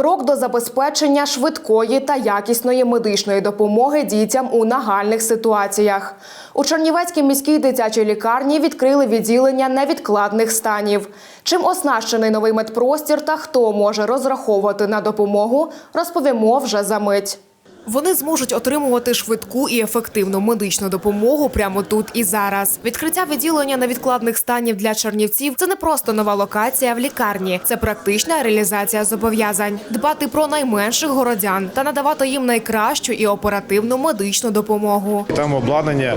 Крок до забезпечення швидкої та якісної медичної допомоги дітям у нагальних ситуаціях. У Чернівецькій міській дитячій лікарні відкрили відділення невідкладних станів. Чим оснащений новий медпростір та хто може розраховувати на допомогу, розповімо вже за мить. Вони зможуть отримувати швидку і ефективну медичну допомогу прямо тут і зараз. Відкриття відділення невідкладних станів для чернівців це не просто нова локація в лікарні, це практична реалізація зобов'язань, дбати про найменших городян та надавати їм найкращу і оперативну медичну допомогу. Там обладнання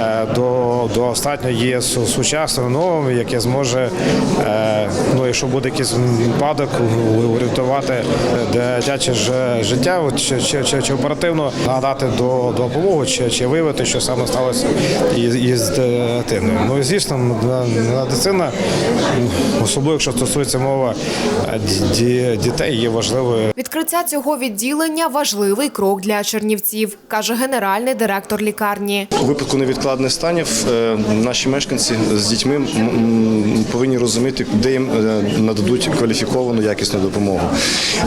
е, до, достатньо є су- сучасним, новим, яке зможе, е, ну, якщо буде якийсь випадок, урятувати е, дитяче життя, чи, чи, чи оперативно надати до, допомогу, чи, чи виявити, що саме сталося із, із дитиною. Ну і звісно, медицина, особливо якщо стосується мова е, дітей, є важливою. Відкриття цього відділення важливий крок для чернівців, каже генеральний директор лікарні. У випадку невідкладних станів е, наші мешканці з дітьми повинні розуміти, де їм е, нададуть кваліфіковану якісну допомогу.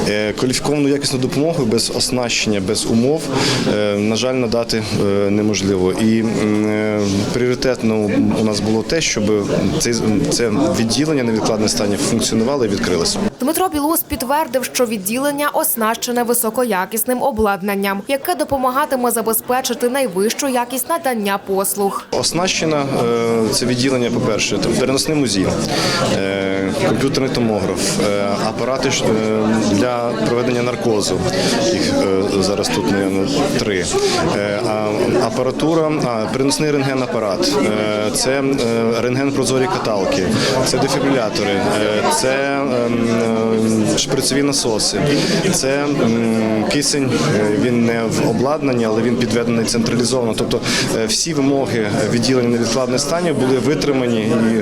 Е, Кваліфіковану якісну допомогу без оснащення, без умов, е, на жаль, надати е, неможливо. І е, пріоритетно у нас було те, щоб це, відділення невідкладних станів функціонувало і відкрилося. Дмитро Білус підтвердив, що відділення оснащене високоякісним обладнанням, яке допомагатиме забезпечити найвищу якість надання послуг. Оснащено е, це відділення, по-перше, там переносний музій, е, комп'ютерний томограф, апарати для проведення наркозу. Їх е, зараз тут мабуть, три. Е, Апаратура, а, переносний рентген-апарат, е, це е, рентген-прозорі каталки, це дефібрилятори, це ем, е, шприцеві насоси, це кисень. е, Він не в обладнанні, але він підведений централізовано. Тобто всі вимоги відділення невідкладних станів були витримані і,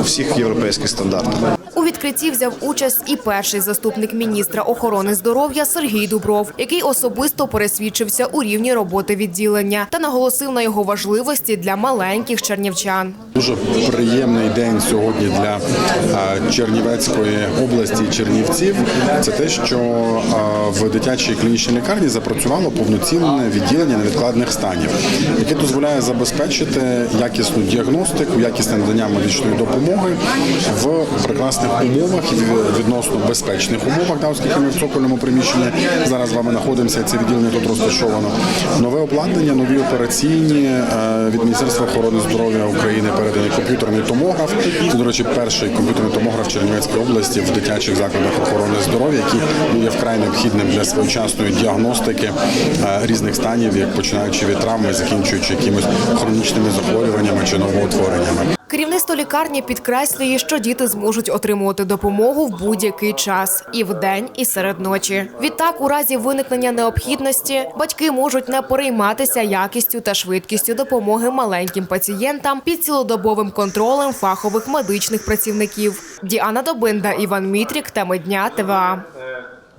у всіх європейських стандартах. У відкритті взяв участь і перший заступник міністра охорони здоров'я Сергій Дубров, який особисто пересвідчився у рівні роботи відділення та наголосив на його важливості для маленьких чернівчан. Дуже приємний день сьогодні для Чернівецької області Чернівців. Це те, що в дитячій клінічній лікарні запрацювало повноцінне відділення невідкладних станів, яке дозволяє забезпечити якісну діагностику, якісне надання медичної допомоги в прекрасних умовах і відносно безпечних умовах, да, оскільки ми в цокольному приміщенні зараз з вами знаходимося. Це відділення тут розташовано. Нове обладнання, нові операційні е, від Міністерства охорони здоров'я України переданий комп'ютерний томограф. Це, до речі, перший комп'ютерний томограф в Чернівецькій області в дитячих закладах охорони здоров'я, який є вкрай необхідним для своєчасної діагностики е, різних станів, як починаючи від травми, закінчуючи якимись хронічними захворюваннями чи новоутвореннями. Керівництво лікарні підкреслює, що діти зможуть отримувати допомогу в будь-який час і вдень, і серед ночі. Відтак, у разі виникнення необхідності, батьки можуть не перейматися якістю та швидкістю допомоги маленьким пацієнтам під цілодобовим контролем фахових медичних працівників. Діана Добинда, Іван Мітрік, теми дня ТВА.